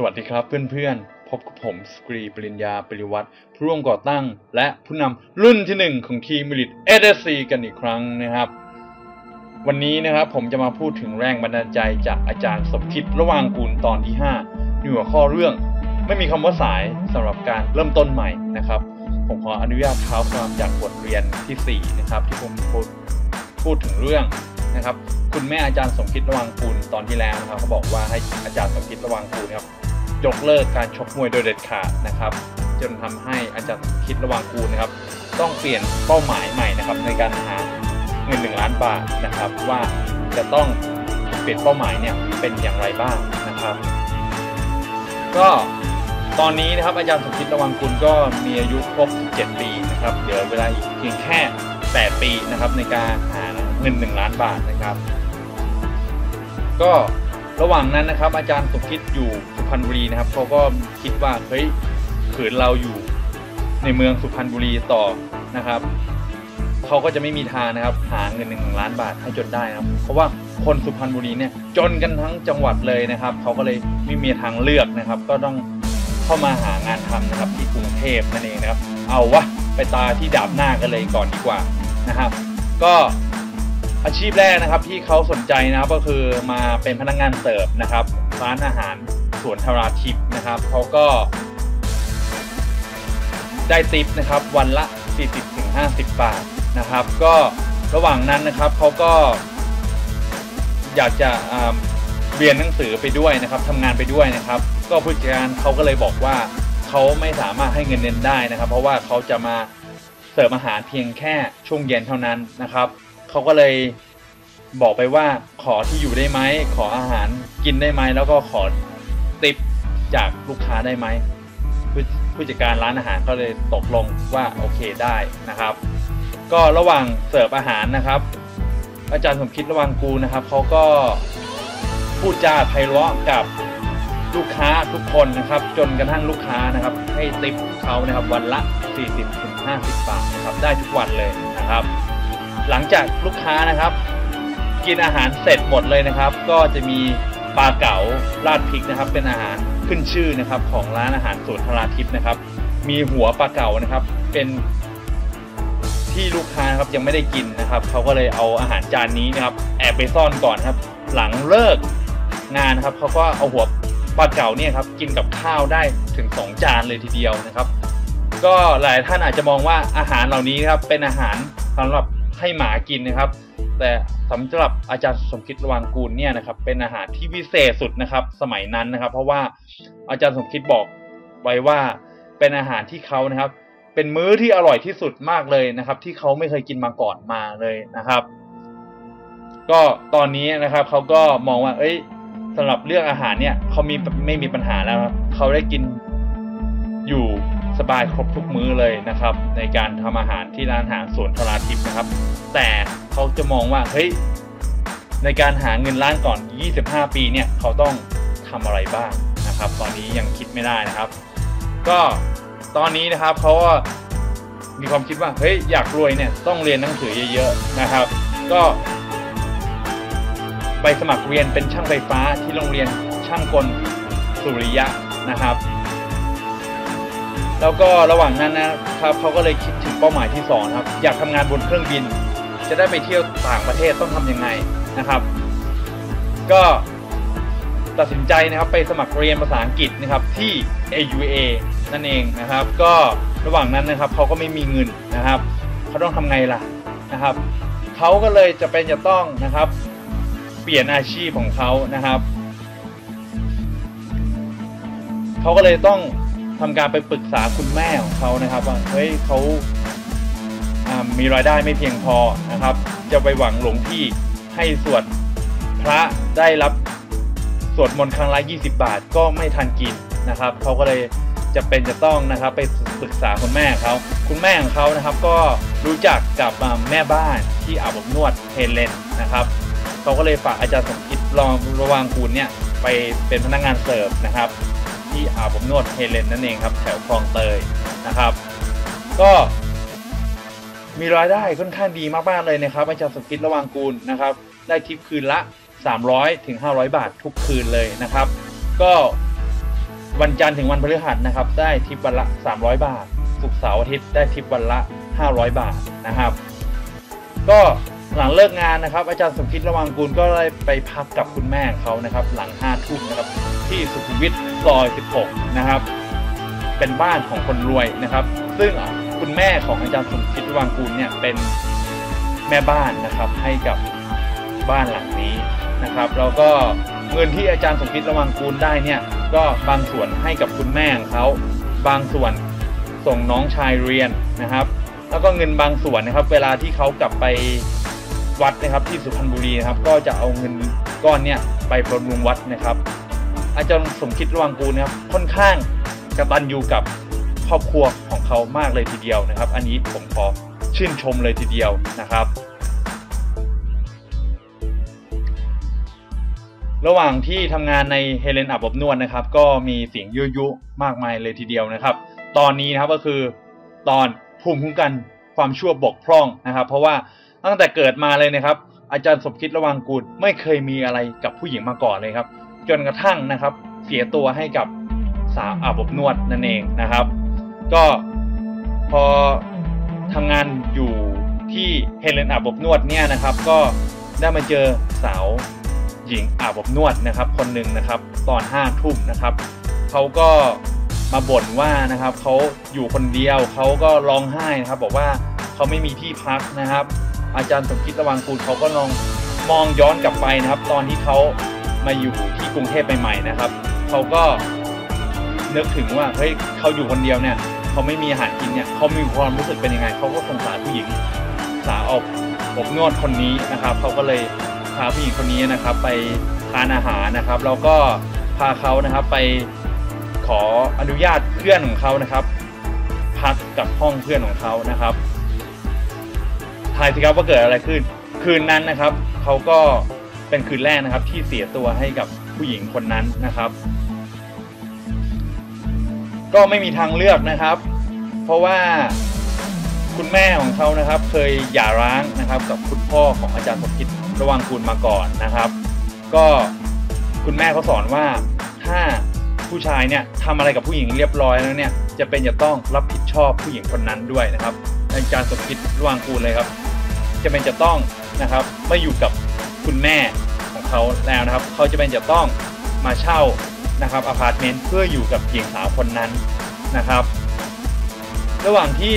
สวัสดีครับเพื่อนๆ พบกับผมสกรีปริญญาปริวัติผู้ร่วมก่อตั้ง และผู้นำรุ่นที่หนึ่งของทีมมิลิตเอเดซีกันอีกครั้งนะครับ วันนี้นะครับผมจะมาพูดถึงแรงบันดาลใจจากอาจารย์สมคิดระหว่างกูลตอนที่5หัวข้อเรื่อง ไม่มีคำว่าสายสำหรับการเริ่มต้นใหม่นะครับ ผมขออนุญาตเท้าความจากบทเรียนที่ 4 นะครับ ที่ผมพูดพูดถึงเรื่องนะครับคุณแม่อาจารย์สมคิดระวังกูลตอนที่แล้วนะครับเขาบอกว่าให้อาจารย์สมคิดระวังกูลครับ ยกเลิกการชกมวยโดยเด็ดขาดนะครับ จนทำให้อาจารย์คิดระวังกูนะครับ ต้องเปลี่ยนเป้าหมายใหม่นะครับในการหาเงินหนึ่งล้านบาทนะครับ ว่าจะต้องเปลี่ยนเป้าหมายเนี่ยเป็นอย่างไรบ้างนะครับ ก็ตอนนี้นะครับอาจารย์สมคิดระวังกุลก็มีอายุครบ 17 ปีนะครับเหลือเวลาอีกเพียงแค่ 8 ปีนะครับในการหาเงิน 1 ล้านบาทนะครับ ก็ ระหว่างนั้นนะครับ อาจารย์สมคิดอยู่สุพรรณบุรีนะครับเขาก็คิดว่าเฮ้ยขืนเราอยู่ในเมืองสุพรรณบุรีต่อนะครับเขาก็จะไม่มีทางนะครับ หาเงินหนึ่งล้านบาทให้จนได้นะครับ เพราะว่าคนสุพรรณบุรีเนี่ยจนกันทั้งจังหวัดเลยนะครับเขาก็เลยไม่มีทางเลือกนะครับ ก็ต้องเข้ามาหางานทำนะครับ ที่กรุงเทพนั่นเองนะครับ เอาวะไปตาที่ดาบหน้ากันเลยก่อนดีกว่านะครับ ก็ อาชีพแรกนะครับที่เขาสนใจนะครับก็คือมาเป็นพนักงานเสิร์ฟนะครับร้านอาหารสวนธาราทิพย์นะครับเขาก็ ได้ติปนะครับ วันละ 40-50 บาทนะครับ ก็ระหว่างนั้นนะครับเขาก็ อยากจะเรียนหนังสือไปด้วยนะครับทำงานไปด้วยนะครับ ก็ผู้จัดการเขาก็เลยบอกว่าเขาไม่สามารถให้เงินเดือนได้นะครับ เพราะว่าเขาจะมาเสิร์ฟอาหารเพียงแค่ช่วงเย็นเท่านั้นนะครับ เขาก็เลยบอกไปว่าขอที่อยู่ได้ไหม ขออาหารกินได้ไหม แล้วก็ขอติปจากลูกค้าได้ไหมผู้จัดการร้านอาหารก็เลยตกลงว่าโอเคได้นะครับ ก็ระหว่างเสิร์ฟอาหารนะครับ อาจารย์สมคิดระวังกูนะครับเขาก็พูดจาไพเราะกับลูกค้าทุกคนนะครับ จนกระทั่งลูกค้านะครับ ให้ติปเขานะครับวันละ 40-50 บาทนะครับได้ทุกวันเลยนะครับ หลังจากลูกค้านะครับ กินอาหารเสร็จหมดเลยนะครับ ก็จะมีปลาเก๋าราดพริกนะครับ เป็นอาหารขึ้นชื่อนะครับ ของร้านอาหารสวนทราทิพย์นะครับ มีหัวปลาเก๋านะครับ เป็นที่ลูกค้านะครับยังไม่ได้กินนะครับเขาก็เลยเอาอาหารจานนี้นะครับ แอบไปซ่อนก่อนครับ หลังเลิกงานนะครับเขาก็เอาหัวปลาเก๋าเนี่ยครับกินกับข้าวได้ถึง 2 จานเลยทีเดียวนะครับ ก็หลายท่านอาจจะมองว่าอาหารเหล่านี้นะครับเป็นอาหารสำหรับ ให้หมากินนะครับ แต่สำหรับอาจารย์สมคิดระวังกูลเนี่ยนะครับเป็นอาหารที่พิเศษสุดนะครับ สมัยนั้นนะครับ เพราะว่าอาจารย์สมคิดบอกไว้ว่าเป็นอาหารที่เขานะครับ เป็นมื้อที่อร่อยที่สุดมากเลยนะครับ ที่เขาไม่เคยกินมาก่อนมาเลยนะครับ ก็ตอนนี้นะครับเขาก็มองว่า เอ้ยสำหรับเรื่องอาหารเนี่ยเขามีไม่มีปัญหาแล้วเขาได้กินอยู่ สบายครบทุกมื้อเลยนะครับ ในการทำอาหารที่ร้านอาหารสวนทราทิพย์นะครับ แต่เขาจะมองว่าเฮ้ยในการหาเงินล้านก่อน 25 ปีเนี่ยเขาต้องทำอะไรบ้างนะครับ ตอนนี้ยังคิดไม่ได้นะครับ ก็ตอนนี้นะครับเขาก็มีความคิดว่าเฮ้ยอยากรวยเนี่ยต้องเรียนหนังสือเยอะๆนะครับ ก็ไปสมัครเรียนเป็นช่างไฟฟ้าที่โรงเรียนช่างกลสุริยะนะครับ แล้วก็ระหว่างนั้นนะครับเขาก็เลยคิดถึงเป้าหมายที่2ครับอยากทำงานบนเครื่องบิน จะได้ไปเที่ยวต่างประเทศต้องทํำยังไงนะครับ ก็ตัดสินใจนะครับไปสมัครเรียนภาษาอังกฤษนะครับที่ AUA นั่นเองนะครับ ก็ระหว่างนั้นนะครับเขาก็ไม่มีเงินนะครับเขาต้องทำไงล่ะนะครับเขาก็เลยจะเป็นจะต้องนะครับ เปลี่ยนอาชีพของเขานะครับเขาก็เลยต้อง ทำการไปปรึกษาคุณแม่ของเขานะครับว่าเฮ้ยเขามีรายได้ไม่เพียงพอนะครับ จะไปหวังหลวงพี่ให้สวดพระได้รับสวดมนต์ครั้งละ 20 บาทก็ไม่ทันกินนะครับเขาก็เลยจะเป็นจะต้องนะครับไปปรึกษาคุณแม่เขาคุณแม่ของเขานะครับก็รู้จักกับแม่บ้านที่อาบอบนวดเฮเลนนะครับเขาก็เลยฝากอาจารย์สมคิดลองระวังคุณเนี่ยไปเป็นพนักงงานเสิร์ฟนะครับ ที่อาบอบนวดเฮเลนนั่นเองครับ แถวคลองเตยนะครับ ก็มีรายได้ค่อนข้างดีมากๆเลยนะครับอาจารย์สมคิดระวังกูลนะครับ ได้ทิปคืนละ 300ถึง500 บาททุกคืนเลยนะครับ ก็วันจันทร์ถึงวันพฤหัสนะครับ ได้ทิปวันละ 300 บาทศุกร์เสาร์อาทิตย์ได้ทิปวันละ 500 บาทนะครับ ก็หลังเลิกงานนะครับ อาจารย์สมคิดระวังกุลก็ได้ไปพักกับคุณแม่เขานะครับ หลัง5ทุ่มนะครับ ที่สุขุมวิทซอย 16 นะครับ เป็นบ้านของคนรวยนะครับ ซึ่งคุณแม่ของอาจารย์สมคิดระวังกุลเนี่ยเป็นแม่บ้านนะครับให้กับบ้านหลังนี้นะครับแล้วก็เงินที่อาจารย์สมคิดระวังกูลได้เนี่ยก็บางส่วนให้กับคุณแม่ของเขาบางส่วนส่งน้องชายเรียนนะครับ แล้วก็เงินบางส่วนนะครับ เวลาที่เขากลับไปวัดนะครับที่สุพรรณบุรีนะครับ ก็จะเอาเงินก้อนเนี่ยไปบำรุงวัดนะครับ อาจารย์สมคิดระวังกูนะครับค่อนข้างกระตันอยู่กับครอบครัวของเขามากเลยทีเดียวนะครับ อันนี้ผมขอชื่นชมเลยทีเดียวนะครับ ระหว่างที่ทำงานในเฮเลนอาบอบนวดนะครับ ก็มีเสียงยุยุมากมายเลยทีเดียวนะครับ ตอนนี้นะครับก็คือตอนภูมิคุ้มกันความชั่วบกพร่องนะครับ เพราะว่าตั้งแต่เกิดมาเลยนะครับ อาจารย์สมคิดระวังกูลไม่เคยมีอะไรกับผู้หญิงมาก่อนเลยครับ จนกระทั่งนะครับ เสียตัวให้กับสาวอาบอบนวดนั่นเองนะครับ ก็พอทำงานอยู่ที่เฮเลนอาบอบนวดเนี่ยนะครับ ก็ได้มาเจอสาวหญิงอาบอบนวดนะครับ คนหนึ่งนะครับ ตอนห้าทุ่มนะครับเขาก็มาบ่นว่านะครับเขาอยู่คนเดียวเขาก็ร้องไห้นะครับ บอกว่าเขาไม่มีที่พักนะครับ อาจารย์สมคิดระวังกูลเขาก็ลองมองย้อนกลับไปนะครับ ตอนที่เขา มาอยู่ที่กรุงเทพใหม่ๆนะครับเขาก็นึกถึงว่าเฮ้ยเขาอยู่คนเดียวเนี่ยเขาไม่มีอาหารกินเนี่ยเขามีความรู้สึกเป็นยังไงเขาก็สงสารผู้หญิงสาวอบอบนวดคนนี้นะครับเขาก็เลยพาผู้หญิงคนนี้นะครับ ไปทานอาหารนะครับแล้วก็พาเขานะครับไปขออนุญาตเพื่อนของเขานะครับ พักกับห้องเพื่อนของเขานะครับทายสิครับว่าเกิดอะไรขึ้น คืนนั้นนะครับเขาก็ เป็นคืนแรกนะครับที่เสียตัวให้กับผู้หญิงคนนั้นนะครับ ก็ไม่มีทางเลือกนะครับ เพราะว่าคุณแม่ของเขานะครับ เคยหย่าร้างนะครับ กับคุณพ่อของอาจารย์สมคิดระวังคุณมาก่อนนะครับ ก็คุณแม่เขาสอนว่าถ้าผู้ชายเนี่ยทำอะไรกับผู้หญิงเรียบร้อยแล้วเนี่ยจะเป็นจะต้องรับผิดชอบผู้หญิงคนนั้นด้วยนะครับอาจารย์สมคิดระวังกูลเลยครับ จะเป็นจะต้องนะครับไม่อยู่กับ คุณแม่ของเขาแล้วนะครับ เขาจะเป็นจะต้องมาเช่านะครับอพาร์ตเมนต์เพื่ออยู่กับหญิงสาวคนนั้นนะครับ ระหว่างที่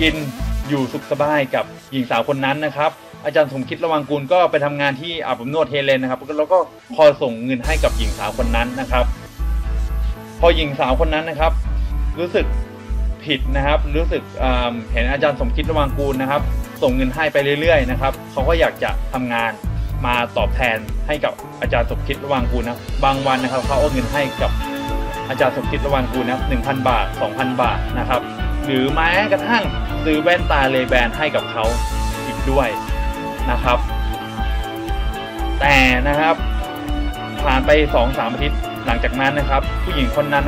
กินอยู่สุขสบายกับหญิงสาวคนนั้นนะครับ อาจารย์สมคิดระวังกุลก็ไปทำงานที่อาบอบนวดเฮเลนนะครับแล้วก็คอยส่งเงินให้กับหญิงสาวคนนั้นนะครับ พอหญิงสาวคนนั้นนะครับ รู้สึกผิดนะครับ รู้สึกเห็นอาจารย์สมคิดระวังกูลนะครับ ส่งเงินให้ไปเรื่อยๆนะครับเขาก็อยากจะทำงานมาตอบแทนให้กับอาจารย์สมคิดระวังกูนะบางวันนะครับเขาเอาเงินให้กับอาจารย์สมคิดระวังกูนะหนึ่งพันบาทสองพันบาทนะครับหรือแม้กระทั่งซื้อแว่นตาเลแบนให้กับเขาอีกด้วยนะครับ แต่นะครับผ่านไปสอสามอาทิตย์หลังจากนั้นนะครับ ผู้หญิงคนนั้น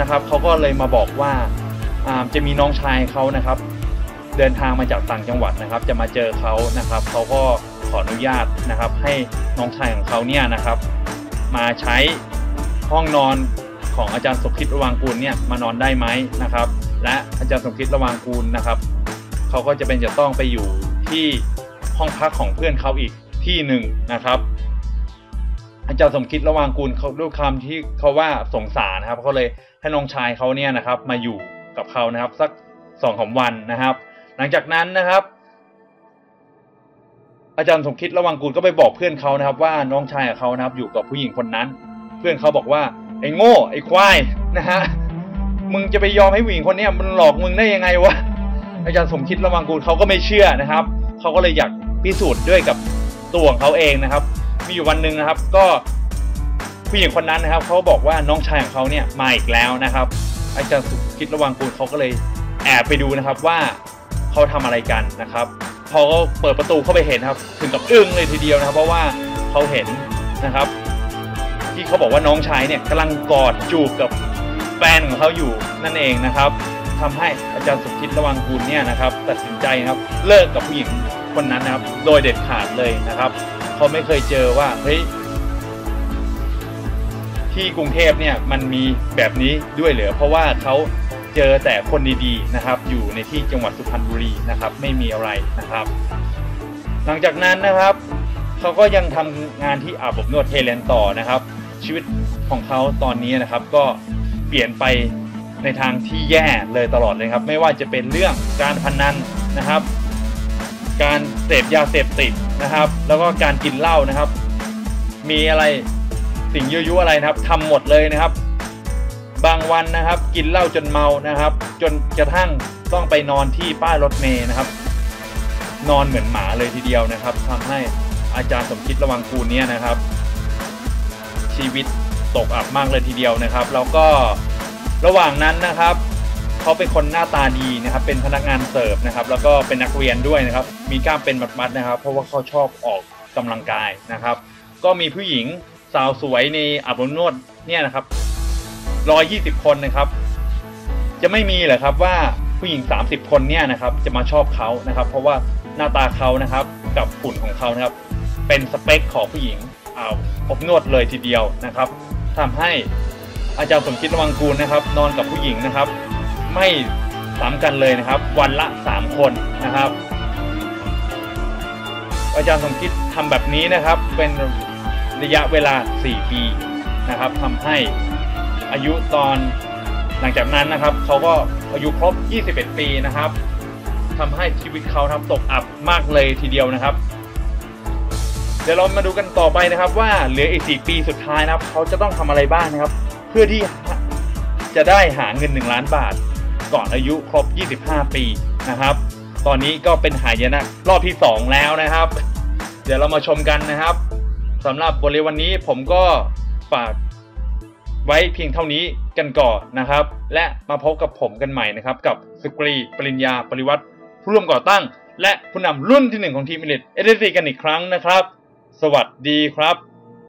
นะครับเขาก็เลยมาบอกว่าจะมีน้องชายเขานะครับ เดินทางมาจากต่างจังหวัดนะครับ จะมาเจอเขานะครับเขาก็ขออนุญาตนะครับ ให้น้องชายของเขาเนี่ยนะครับ มาใช้ห้องนอนของอาจารย์สมคิดระวังกูลเนี่ยมานอนได้ไหมนะครับ และอาจารย์สมคิดระวังกูลนะครับเขาก็จะเป็นจะต้องไปอยู่ที่ห้องพักของเพื่อนเขาอีกที่หนึ่งนะครับอาจารย์สมคิดระวังกูลเขาด้วยคำที่เขาว่าสงสารนะครับเขาเลยให้น้องชายเขาเนี่ยนะครับ มาอยู่กับเขานะครับ สักสองสาวันนะครับ หลังจากนั้นนะครับ อาจารย์สมคิดระวังกูลก็ไปบอกเพื่อนเขานะครับ ว่าน้องชายของเขานะครับ อยู่กับผู้หญิงคนนั้น เพื่อนเขาบอกว่าไอ้โง่ไอ้ควายนะฮะมึงจะไปยอมให้ผู้หญิงคนนี้มันหลอกมึงได้ยังไงวะอาจารย์สมคิดระวังกูลเขาก็ไม่เชื่อนะครับเขาก็เลยอยากพิสูจน์ด้วยกับตัวของเขาเองนะครับ มีอยู่วันหนึ่งนะครับ ก็ผู้หญิงคนนั้นนะครับเขาบอกว่าน้องชายของเขาเนี่ยมาอีกแล้วนะครับ อาจารย์สุคิดระวังกูลเขาก็เลยแอบไปดูนะครับว่า เขาทำอะไรกันนะครับพอเขาเปิดประตูเข้าไปเห็นครับ ถึงกับอึ้งเลยทีเดียวนะครับ เพราะว่าเขาเห็นนะครับ ที่เขาบอกว่าน้องชายเนี่ยกำลังกอดจูบกับแฟนของเขาอยู่นั่นเองนะครับทำให้อาจารย์สุคิดระวังกูลเนี่ยนะครับ ตัดสินใจนะครับเลิกกับผู้หญิงคนนั้นนะครับ โดยเด็ดขาดเลยนะครับเขาไม่เคยเจอว่าเฮ้ยทที่กรุงเทพเนี่ยมันมีแบบนี้ด้วยเหรือเพราะว่าเขา เจอแต่คนดีๆนะครับ อยู่ในที่จังหวัดสุพรรณบุรีนะครับ ไม่มีอะไรนะครับ หลังจากนั้นนะครับเขาก็ยังทำงานที่อาบอบนวดเฮเลนต่อนะครับ ชีวิตของเขาตอนนี้นะครับ ก็เปลี่ยนไปในทางที่แย่เลยตลอดเลยครับ ไม่ว่าจะเป็นเรื่องการพนันนะครับ การเสพยาเสพติดนะครับ แล้วก็การกินเหล้านะครับ มีอะไรสิ่งยั่วยุอะไรนะครับทำหมดเลยนะครับ บางวันนะครับ กินเหล้าจนเมานะครับ จนกระทั่งต้องไปนอนที่ป้ายรถเมย์นะครับ นอนเหมือนหมาเลยทีเดียวนะครับทำให้อาจารย์สมคิดระวังกูเนี่ยนะครับ ชีวิตตกอับมากเลยทีเดียวนะครับแล้วก็ระหว่างนั้นนะครับเขาเป็นคนหน้าตาดีนะครับ เป็นพนักงานเสิร์ฟนะครับ แล้วก็เป็นนักเรียนด้วยนะครับ มีกล้ามเป็นมัดๆนะครับ เพราะว่าเขาชอบออกกำลังกายนะครับ ก็มีผู้หญิงสาวสวยในอาบอบนวดเนี่ยนะครับ ร้อยยี่สิบคนนะครับ จะไม่มีเหรอครับว่าผู้หญิง 30 คนเนี่ยนะครับ จะมาชอบเขานะครับ เพราะว่าหน้าตาเขานะครับกับหุ่นของเขานะครับ เป็นสเปคของผู้หญิงเอาอบนวดเลยทีเดียวนะครับทำให้อาจารย์สมคิดระวังกูลนะครับ นอนกับผู้หญิงนะครับ ไม่ซ้ำกันเลยนะครับ วันละ 3 คนนะครับ อาจารย์สมคิดทำแบบนี้นะครับเป็นระยะเวลา 4 ปีนะครับทำให้ อายุตอนหลังจากนั้นนะครับเขาก็อายุครบ 21 ปีนะครับทำให้ชีวิตเขาทำตกอับมากเลยทีเดียวนะครับ เดี๋ยวเรามาดูกันต่อไปนะครับ ว่าเหลืออีก 4 ปีสุดท้ายนะครับ เขาจะต้องทำอะไรบ้างนะครับ เพื่อที่จะได้หาเงิน 1 ล้านบาท ก่อนอายุครบ 25 ปีนะครับ ตอนนี้ก็เป็นหายนะรอบที่ 2 แล้วนะครับ เดี๋ยวเรามาชมกันนะครับสำหรับบทเรียนวันนี้ผมก็ฝาก ไว้เพียงเท่านี้กันก่อนนะครับ และมาพบกับผมกันใหม่นะครับ กับสกรี ปริญญา ปริวัติผู้ร่วมก่อตั้ง และผู้นำรุ่นที่หนึ่งของทีมอิลิทเอเดซีกันอีกครั้งนะครับ สวัสดีครับ